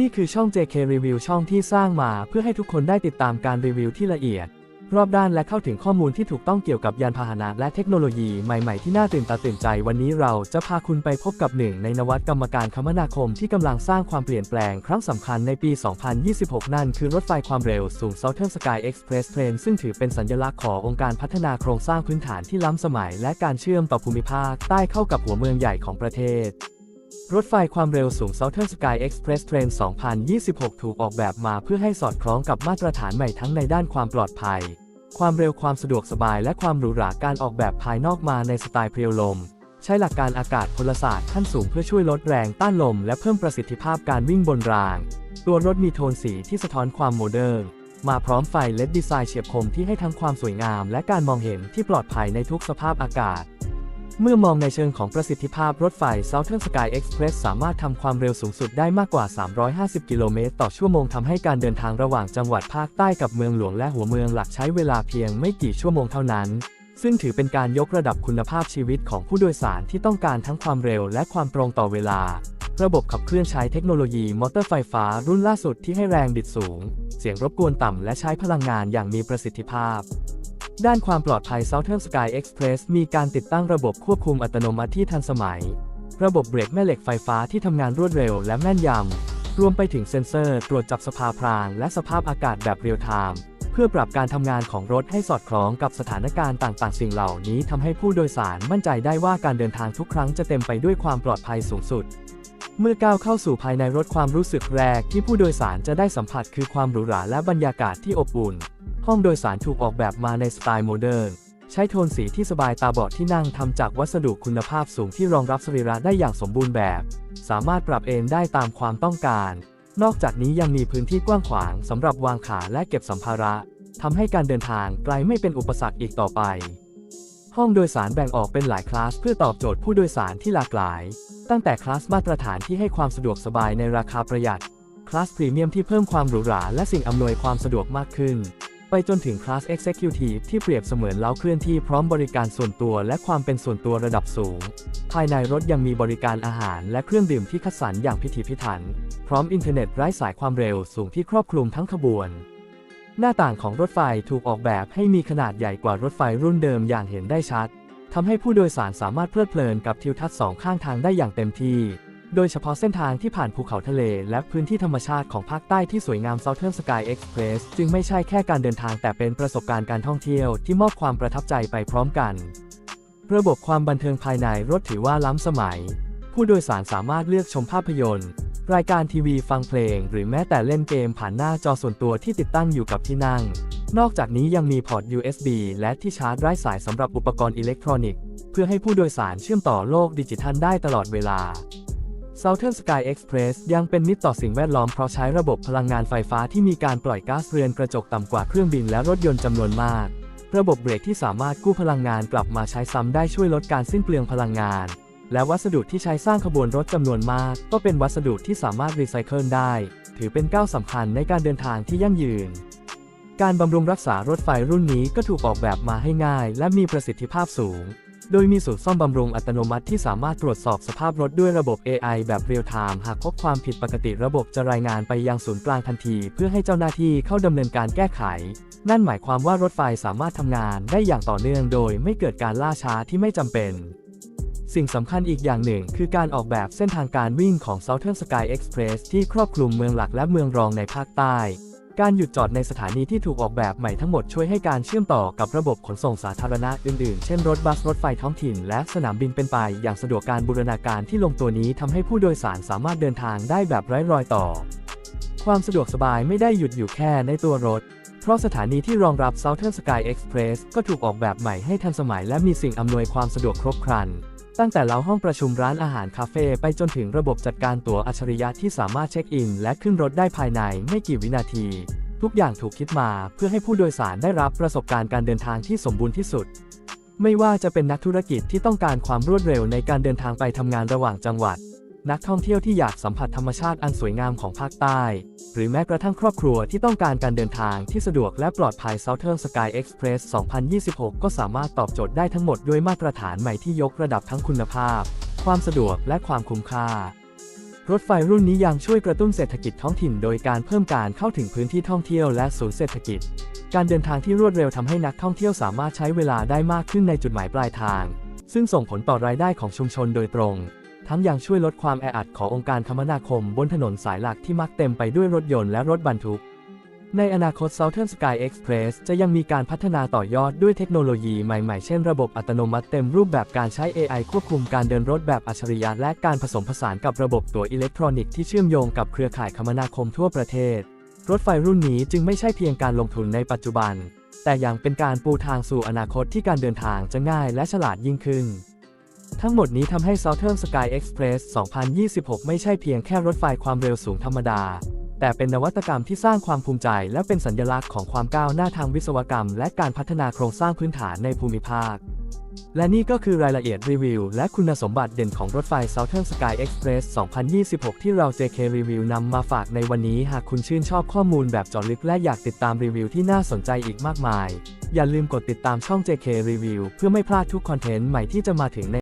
นี่คือช่อง JK Review ช่องที่สร้างมาเพื่อให้ทุกคนได้ติดตามการรีวิวที่ละเอียด รอบด้านและเข้าถึงข้อมูลที่ถูกต้องเกี่ยวกับยานพาหนะและเทคโนโลยีใหม่ๆที่น่าตื่นตาตื่นใจวันนี้เราจะพาคุณไปพบกับหนึ่งในนวัตกรรมการคมนาคมที่กำลังสร้างความเปลี่ยนแปลงครั้งสำคัญในปี 2026 นั่นคือรถไฟความเร็วสูง Southern Sky Express Train ซึ่งถือเป็นสัญลักษณ์ขององค์การพัฒนาโครงสร้างพื้นฐานที่ล้ำสมัย และการเชื่อมต่อภูมิภาคใต้เข้ากับหัวเมืองใหญ่ของประเทศ รถไฟความเร็วสูง Southern Sky Express Train 2026 ถูกออกแบบมาเพื่อให้สอดคล้องกับมาตรฐานใหม่ทั้งในด้านความปลอดภัย ความเร็วความสะดวกสบายและความหรูหราการออกแบบภายนอกมาในสไตล์เพรียวลม ใช้หลักการอากาศพลศาสตร์ขั้นสูงเพื่อช่วยลดแรงต้านลมและเพิ่มประสิทธิภาพการวิ่งบนราง ตัวรถมีโทนสีที่สะท้อนความโมเดิร์นมาพร้อมไฟเลดดีไซน์เฉียบคมที่ให้ทั้งความสวยงาม และการมองเห็นที่ปลอดภัยในทุกสภาพอากาศ เมื่อมองในเชิงของประสิทธิภาพรถไฟ Southern Sky Express สามารถทำความเร็วสูงสุดได้มากกว่า 350 กิโลเมตรต่อชั่วโมงทำให้การเดินทางระหว่างจังหวัดภาคใต้กับเมืองหลวงและหัวเมืองหลักใช้เวลาเพียงไม่กี่ชั่วโมงเท่านั้น ซึ่งถือเป็นการยกระดับคุณภาพชีวิตของผู้โดยสารที่ต้องการทั้งความเร็วและความตรงต่อเวลา ระบบขับเคลื่อนใช้เทคโนโลยีมอเตอร์ไฟฟ้ารุ่นล่าสุดที่ให้แรงบิดสูง เสียงรบกวนต่ำและใช้พลังงานอย่างมีประสิทธิภาพ ด้านความปลอดภัย Southern Sky Express มีการติดตั้งระบบควบคุมอัตโนมัติที่ทันสมัย ระบบเบรกแม่เหล็กไฟฟ้าที่ทำงานรวดเร็วและแม่นยำ รวมไปถึงเซ็นเซอร์ตรวจจับสภาพราง และสภาพอากาศแบบเรียลไทม์ เพื่อปรับการทำงานของรถให้สอดคล้องกับสถานการณ์ต่างๆ สิ่งเหล่านี้ทำให้ผู้โดยสารมั่นใจได้ว่าการเดินทางทุกครั้งจะเต็มไปด้วยความปลอดภัยสูงสุด เมื่อก้าวเข้าสู่ภายในรถความรู้สึกแรกที่ผู้โดยสารจะได้สัมผัสคือความหรูหราและบรรยากาศที่อบอุ่น ห้องโดยสารถูกออกแบบมาในสไตล์โมเดิร์น ใช้โทนสีที่สบายตาเบาะที่นั่งทำจากวัสดุคุณภาพสูงที่รองรับสรีระได้อย่างสมบูรณ์แบบ สามารถปรับเอนได้ตามความต้องการ นอกจากนี้ยังมีพื้นที่กว้างขวางสำหรับวางขาและเก็บสัมภาระทำให้การเดินทางไกลไม่เป็นอุปสรรคอีกต่อไป ห้องโดยสารแบ่งออกเป็นหลายคลาสเพื่อตอบโจทย์ผู้โดยสารที่หลากหลาย ตั้งแต่คลาสมาตรฐานที่ให้ความสะดวกสบายในราคาประหยัด คลาสพรีเมียมที่เพิ่มความหรูหราและสิ่งอำนวยความสะดวกมากขึ้น ไปจนถึงคลาส Executive ที่เปรียบเสมือนเล้าเคลื่อนที่พร้อมบริการส่วนตัวและความเป็นส่วนตัวระดับสูง ภายในรถยังมีบริการอาหารและเครื่องดื่มที่คัดสรรอย่างพิถีพิถัน พร้อมอินเทอร์เน็ตไร้สายความเร็วสูงที่ครอบคลุมทั้งขบวน หน้าต่างของรถไฟถูกออกแบบให้มีขนาดใหญ่กว่ารถไฟรุ่นเดิมอย่างเห็นได้ชัดทำให้ผู้โดยสารสามารถเพลิดเพลินกับทิวทัศน์สองข้างทางได้อย่างเต็มที่ โดยเฉพาะเส้นทางที่ผ่านภูเขาทะเล และพื้นที่ธรรมชาติของภาคใต้ที่สวยงาม Southern Sky Express จึงไม่ใช่แค่การเดินทางแต่เป็นประสบการณ์การท่องเที่ยวที่มอบความประทับใจไปพร้อมกัน ระบบความบันเทิงภายในรถถือว่าล้ำสมัย ผู้โดยสารสามารถเลือกชมภาพยนตร์รายการทีวีฟังเพลง หรือแม้แต่เล่นเกมผ่านหน้าจอส่วนตัวที่ติดตั้งอยู่กับที่นั่ง นอกจากนี้ยังมีพอร์ต USB และที่ชาร์จไร้สายสำหรับอุปกรณ์อิเล็กทรอนิกส์ เพื่อให้ผู้โดยสารเชื่อมต่อโลกดิจิทัลได้ตลอดเวลา Southern Sky Express ยังเป็นมิตรต่อสิ่งแวดล้อมเพราะใช้ระบบพลังงานไฟฟ้าที่มีการปล่อยก๊าซเรือนกระจกต่ำกว่าเครื่องบินและรถยนต์จำนวนมาก ระบบเบรกที่สามารถกู้พลังงานกลับมาใช้ซ้ำได้ช่วยลดการสิ้นเปลืองพลังงาน และวัสดุที่ใช้สร้างขบวนรถจำนวนมาก ก็เป็นวัสดุที่สามารถรีไซเคิลได้ ถือเป็นก้าวสำคัญในการเดินทางที่ยั่งยืน การบำรุงรักษารถไฟรุ่นนี้ก็ถูกออกแบบมาให้ง่าย และมีประสิทธิภาพสูง โดยมีศูนย์ซ่อมบำรุงอัตโนมัติที่สามารถตรวจสอบสภาพรถด้วยระบบ AI แบบเรียลไทม์หากพบความผิดปกติระบบจะรายงานไปยังศูนย์กลางทันที เพื่อให้เจ้าหน้าที่เข้าดำเนินการแก้ไข นั่นหมายความว่ารถไฟสามารถทำงานได้อย่างต่อเนื่องโดยไม่เกิดการล่าช้าที่ไม่จำเป็นสิ่งสำคัญอีกอย่างหนึ่งคือการออกแบบเส้นทางการวิ่งของ Southern Sky Express ที่ครอบคลุมเมืองหลักและเมืองรองในภาคใต้ การหยุดจอดในสถานีที่ถูกออกแบบใหม่ทั้งหมดช่วยให้การเชื่อมต่อกับระบบขนส่งสาธารณะอื่นๆ เช่นรถบัสรถไฟท้องถิ่น และสนามบินเป็นไปอย่างสะดวกการบูรณาการที่ลงตัวนี้ทำให้ผู้โดยสารสามารถเดินทางได้แบบไร้รอยต่อ ความสะดวกสบายไม่ได้หยุดอยู่แค่ในตัวรถ เพราะสถานีที่รองรับ Southern Sky Express ก็ถูกออกแบบใหม่ให้ทันสมัยและมีสิ่งอำนวยความสะดวกครบครัน ตั้งแต่เล้าห้องประชุมร้านอาหารคาเฟ่ไปจนถึงระบบจัดการตั๋วอัจฉริยะที่สามารถเช็คอิน และขึ้นรถได้ภายในไม่กี่วินาที ทุกอย่างถูกคิดมาเพื่อให้ผู้โดยสารได้รับประสบการณ์การเดินทางที่สมบูรณ์ที่สุด ไม่ว่าจะเป็นนักธุรกิจที่ต้องการความรวดเร็วในการเดินทางไปทำงานระหว่างจังหวัด นักท่องเที่ยวที่อยากสัมผัสธรรมชาติอันสวยงามของภาคใต้ หรือแม้กระทั่งครอบครัวที่ต้องการการเดินทางที่สะดวกและปลอดภัย Southern Sky Express 2026 ก็สามารถตอบโจทย์ได้ทั้งหมดด้วยมาตรฐานใหม่ที่ยกระดับทั้งคุณภาพ ความสะดวกและความคุ้มค่า รถไฟรุ่นนี้ยังช่วยกระตุ้นเศรษฐกิจท้องถิ่นโดยการเพิ่มการเข้าถึงพื้นที่ท่องเที่ยวและศูนย์เศรษฐกิจ การเดินทางที่รวดเร็วทำให้นักท่องเที่ยวสามารถใช้เวลาได้มากขึ้นในจุดหมายปลายทาง ซึ่งส่งผลต่อรายได้ของชุมชนโดยตรง ทั้งยังช่วยลดความแออัดขององค์การคมนาคมบนถนนสายหลักที่มักเต็มไปด้วยรถยนต์และรถบรรทุก ในอนาคต Southern Sky Express จะยังมีการพัฒนาต่อยอดด้วยเทคโนโลยีใหม่ๆ เช่นระบบอัตโนมัติเต็มรูปแบบการใช้ AI ควบคุมการเดินรถแบบอัจฉริยะและการผสมผสานกับระบบตั๋วอิเล็กทรอนิกส์ที่เชื่อมโยงกับเครือข่ายคมนาคมทั่วประเทศ รถไฟรุ่นนี้จึงไม่ใช่เพียงการลงทุนในปัจจุบัน แต่ยังเป็นการปูทางสู่อนาคตที่การเดินทางจะง่ายและฉลาดยิ่งขึ้น ทั้งหมดนี้ทำให้ Southern Sky Express 2026 ไม่ใช่เพียงแค่รถไฟความเร็วสูงธรรมดา แต่เป็นนวัตกรรมที่สร้างความภูมิใจ และเป็นสัญลักษณ์ของความก้าวหน้าทางวิศวกรรม และการพัฒนาโครงสร้างพื้นฐานในภูมิภาค และนี่ก็คือรายละเอียดรีวิว และคุณสมบัติเด่นของรถไฟ Southern Sky Express 2026 ที่เรา JK Review นำมาฝากในวันนี้ หากคุณชื่นชอบข้อมูลแบบเจาะลึกและอยากติดตามรีวิวที่น่าสนใจอีกมากมาย อย่าลืมกดติดตามช่อง JK Review เพื่อไม่พลาดทุกคอนเทนต์ใหม่ที่จะมาถึงใน